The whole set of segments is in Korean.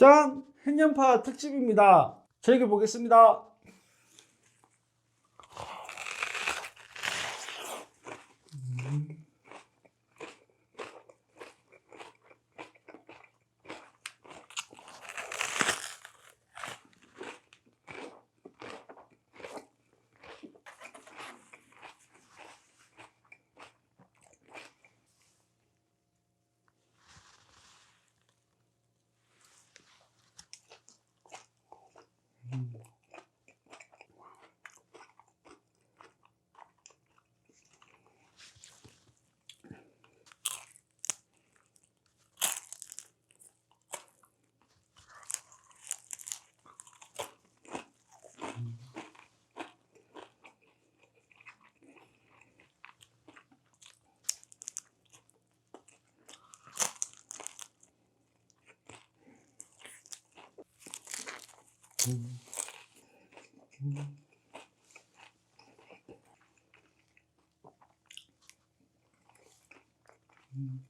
짠! 햇년파 특집입니다. 즐겨 보겠습니다. 음. 음.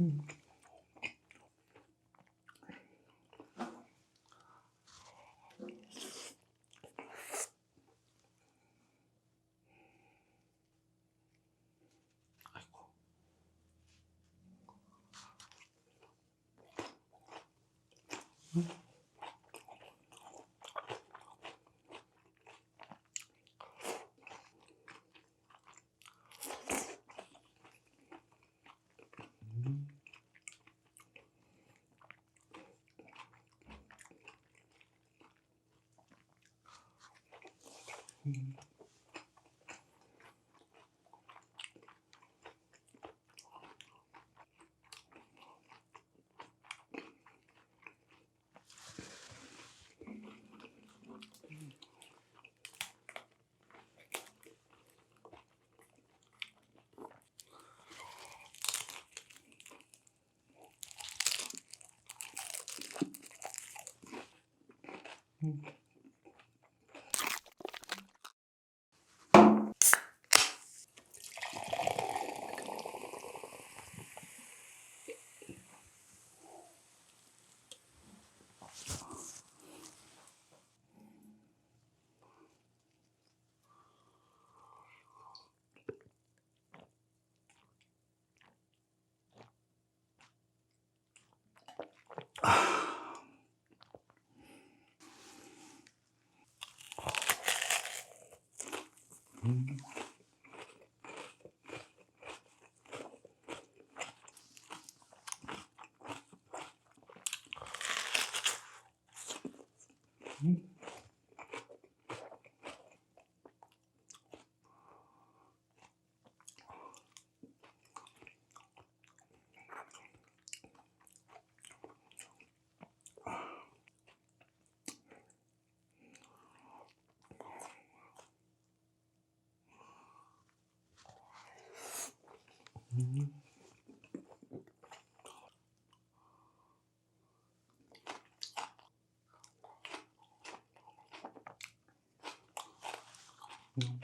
음. 嗯。 음. 음. 음.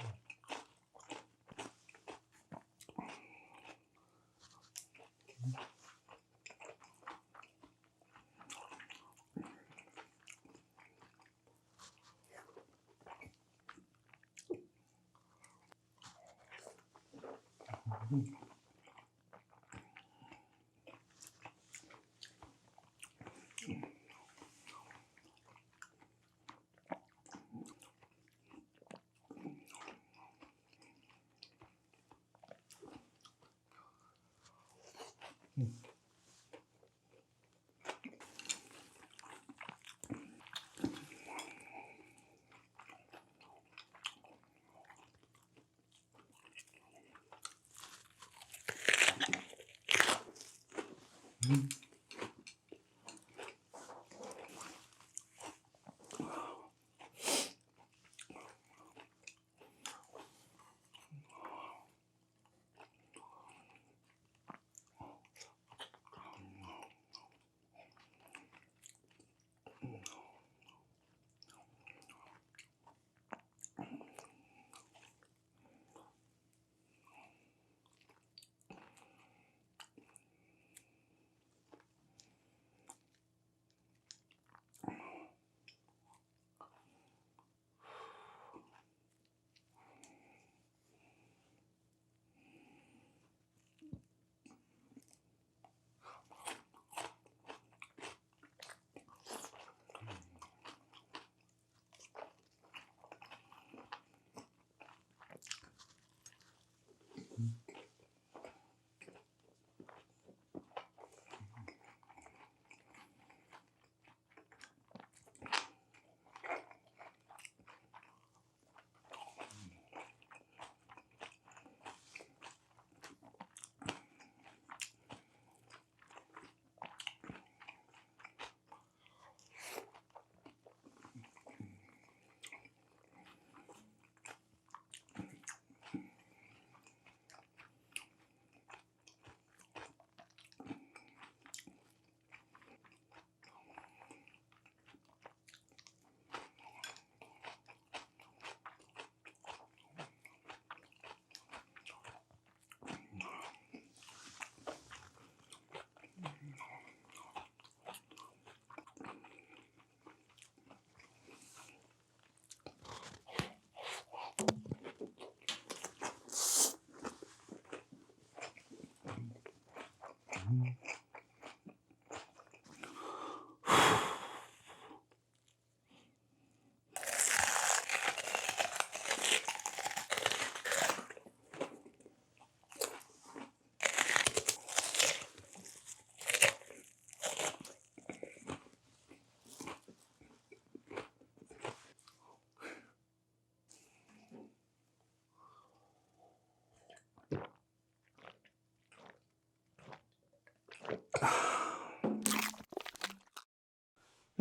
home.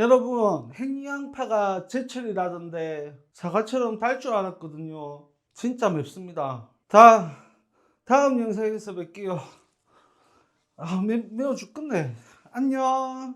여러분 햇양파가 제철이라던데 사과처럼 달 줄 알았거든요. 진짜 맵습니다. 다 다음 영상에서 뵐게요. 아 매, 매워 죽겠네. 안녕.